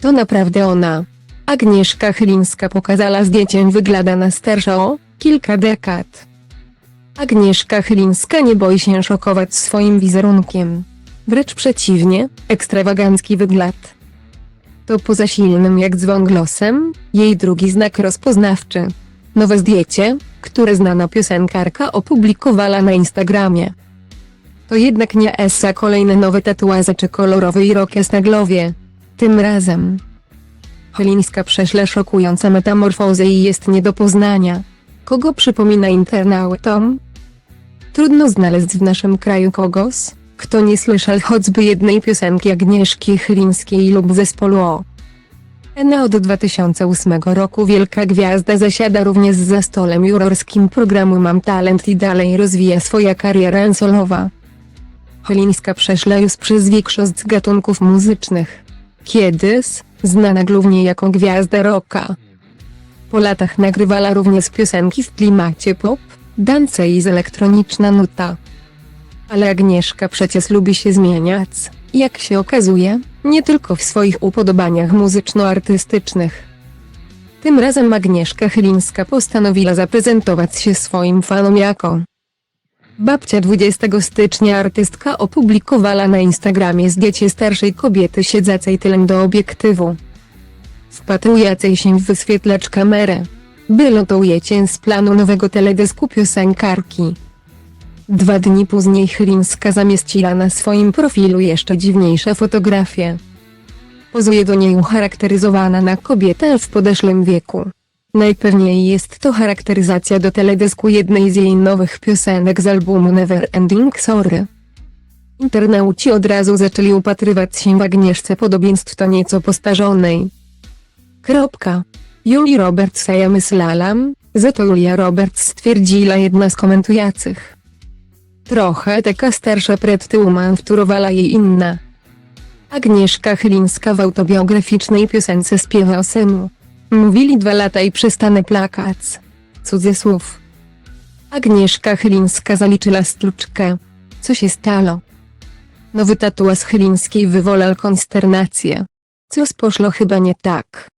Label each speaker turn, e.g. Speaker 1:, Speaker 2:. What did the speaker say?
Speaker 1: To naprawdę ona. Agnieszka Chylińska pokazała zdjęciem wygląda na starszą o kilka dekad. Agnieszka Chylińska nie boi się szokować swoim wizerunkiem. Wręcz przeciwnie, ekstrawagancki wygląd. To poza silnym jak dzwon głosem, jej drugi znak rozpoznawczy. Nowe zdjęcie, które znana piosenkarka opublikowała na Instagramie. To jednak nie Essa kolejne nowe tatuaże czy kolorowy irokes na głowie. Tym razem. Chylińska prześle szokująca metamorfozę i jest nie do poznania. Kogo przypomina internautom? Trudno znaleźć w naszym kraju kogoś, kto nie słyszał choćby jednej piosenki Agnieszki Chylińskiej lub zespołu O. Ena od 2008 roku wielka gwiazda zasiada również za stolem jurorskim programu Mam Talent i dalej rozwija swoja kariera solowa. Chylińska przeszła już przez większość gatunków muzycznych. Kiedyś, znana głównie jako gwiazda rocka. Po latach nagrywała również piosenki w klimacie pop, dance i z elektroniczna nuta. Ale Agnieszka przecież lubi się zmieniać, jak się okazuje, nie tylko w swoich upodobaniach muzyczno-artystycznych. Tym razem Agnieszka Chylińska postanowiła zaprezentować się swoim fanom jako Babcia 20 stycznia artystka opublikowała na Instagramie zdjęcie starszej kobiety siedzącej tylem do obiektywu. Wpatrującej się w wyświetlacz kamerę. Było to ujęcie z planu nowego teledysku piosenkarki. Dwa dni później Chylińska zamieściła na swoim profilu jeszcze dziwniejsze fotografie. Pozuje do niej ucharakteryzowana na kobietę w podeszłym wieku. Najpewniej jest to charakteryzacja do teledysku jednej z jej nowych piosenek z albumu Never Ending Story. Internauci od razu zaczęli upatrywać się w Agnieszce podobieństw to nieco postarzonej. Kropka. Julie Roberts ja myślałam, że to Julia Roberts stwierdziła jedna z komentujących. Trochę taka starsza przed tyłu wtórowała jej inna. Agnieszka Chylińska w autobiograficznej piosence śpiewa o synu. Mówili dwa lata i przestanę plakać. Cudzysłów. Agnieszka Chylińska zaliczyła stłuczkę. Co się stało? Nowy tatuaż Chylińskiej wywołał konsternację. Coś poszło chyba nie tak.